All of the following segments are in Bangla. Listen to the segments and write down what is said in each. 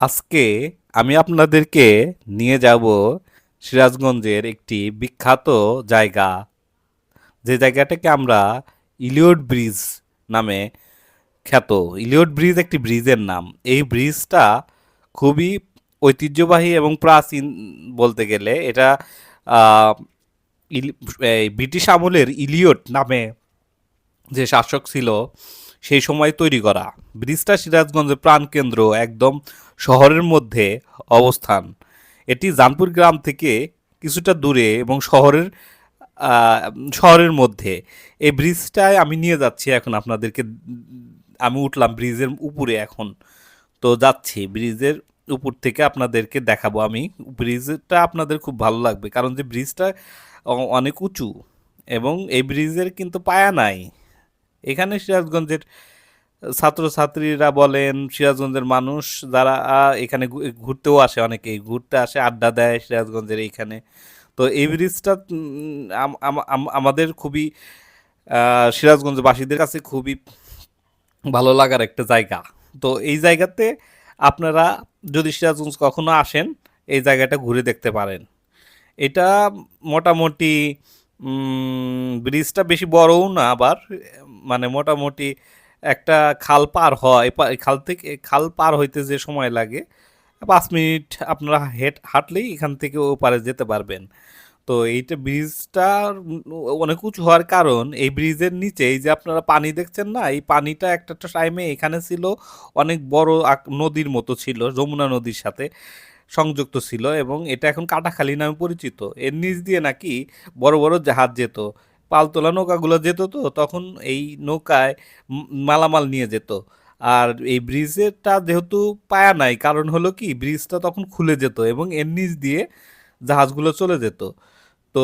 আজকে আমি আপনাদেরকে নিয়ে যাব সিরাজগঞ্জের একটি বিখ্যাত জায়গা। যে জায়গাটাকে আমরা ইলিয়ট ব্রিজ নামে খ্যাত। ইলিয়ট ব্রিজ একটি ব্রিজের নাম। এই ব্রিজটা খুবই ঐতিহ্যবাহী এবং প্রাচীন বলতে গেলে এটা ব্রিটিশ আমলের ইলিয়ট নামে যে শাসক ছিল সেই সময় তৈরি করা। ব্রিজটা সিরাজগঞ্জের প্রাণকেন্দ্র, একদম শহরের মধ্যে অবস্থান। এটি জানপুর গ্রাম থেকে কিছুটা দূরে এবং শহরের শহরের মধ্যে। এই ব্রিজটায় আমি নিয়ে যাচ্ছি এখন আপনাদেরকে, আমি উঠলাম ব্রিজের উপরে এখন। তো যাচ্ছি ব্রিজের উপর থেকে আপনাদেরকে দেখাবো। আমি ব্রিজটা আপনাদের খুব ভালো লাগবে, কারণ যে ব্রিজটা অনেক উঁচু এবং এই ব্রিজের কিন্তু পায়া নাই। এখানে সিরাজগঞ্জের ছাত্রছাত্রীরা বলেন, সিরাজগঞ্জের মানুষ যারা এখানে ঘুরতেও আসে অনেকেই। ঘুরতে আসে, আড্ডা দেয় সিরাজগঞ্জের এইখানে। তো এই ব্রিজটা আমাদের খুবই সিরাজগঞ্জবাসীদের কাছে খুবই ভালো লাগার একটা জায়গা। তো এই জায়গাতে আপনারা যদি সিরাজগঞ্জ কখনো আসেন, এই জায়গাটা ঘুরে দেখতে পারেন। এটা মোটামুটি ব্রিজটা বেশি বড়ও না আবার মানে মোটামুটি একটা খাল পার হয় খাল থেকে, খাল পার হইতে যে সময় লাগে, পাঁচ মিনিট আপনারা হেঁট, হাঁটলেই এখান থেকে ও পারে যেতে পারবেন। তো এইটা ব্রিজটা অনেক উঁচু হওয়ার কারণ, এই ব্রিজের নিচে, এই যে আপনারা পানি দেখছেন না, এই পানিটা একটা একটা টাইমে এখানে ছিল অনেক বড় নদীর মতো ছিল, যমুনা নদীর সাথে। সংযুক্ত ছিল এবং এটা এখন কাটাখালী নামে পরিচিত। এর নিচ দিয়ে নাকি বড় বড় জাহাজ যেত। পালতোলা নৌকাগুলো যেত তো, তখন এই নৌকায় মালামাল নিয়ে যেত। আর এই ব্রিজেরটা যেহেতু পায়া নাই, কারণ হলো কি, ব্রিজটা তখন খুলে যেত এবং এর নিচ দিয়ে জাহাজগুলো চলে যেত। তো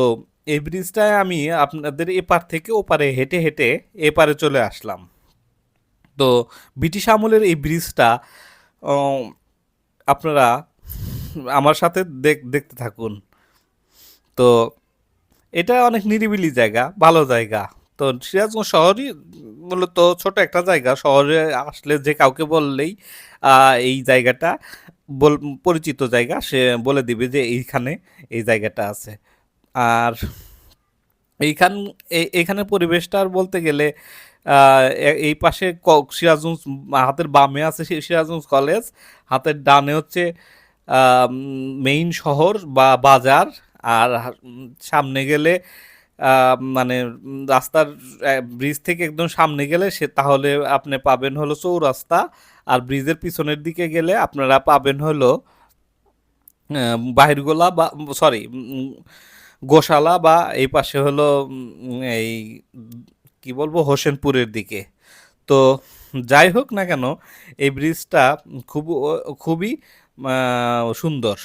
এই ব্রিজটায় আমি আপনাদের এপার থেকে ওপারে হেঁটে হেঁটে এপারে চলে আসলাম। তো ব্রিটিশ আমলের এই ব্রিজটা আপনারা আমার সাথে দেখ- দেখতে থাকুন। তো এটা অনেক নিরিবিলি জায়গা, ভালো জায়গা। তো সিরাজগঞ্জ শহরই মূলত ছোট একটা জায়গা। শহরে আসলে যে কাউকে বললেই এই জায়গাটা বল, পরিচিত জায়গা, সে বলে দিবে যে এইখানে এই জায়গাটা আছে। আর এইখান এই- এইখানে পরিবেশটা আর বলতে গেলে এই পাশে সিরাজগঞ্জ হাতের বামে আছে সিরাজগঞ্জ কলেজ। হাতের ডানে হচ্ছে মেইন শহর বা বাজার, আর সামনে গেলে মানে রাস্তার ব্রিজ থেকে একদম সামনে গেলে সে তাহলে আপনি পাবেন হলো চৌরাস্তা, আর ব্রিজের পিছনের দিকে গেলে আপনারা পাবেন হলো বাহিরগোলা বা সরি গোশালা বা এই পাশে হলো এই, কি বলব, হোসেনপুরের দিকে। তো যাই হোক না কেন, এই ব্রিজটা খুব খুবই সুন্দর।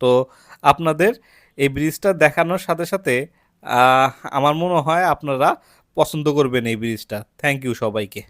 তো আপনাদের এই ব্রিজটা দেখানোর সাথে সাথে আমার মনে হয় আপনারা পছন্দ করবেন এই ব্রিজটা থ্যাংক ইউ সবাইকে।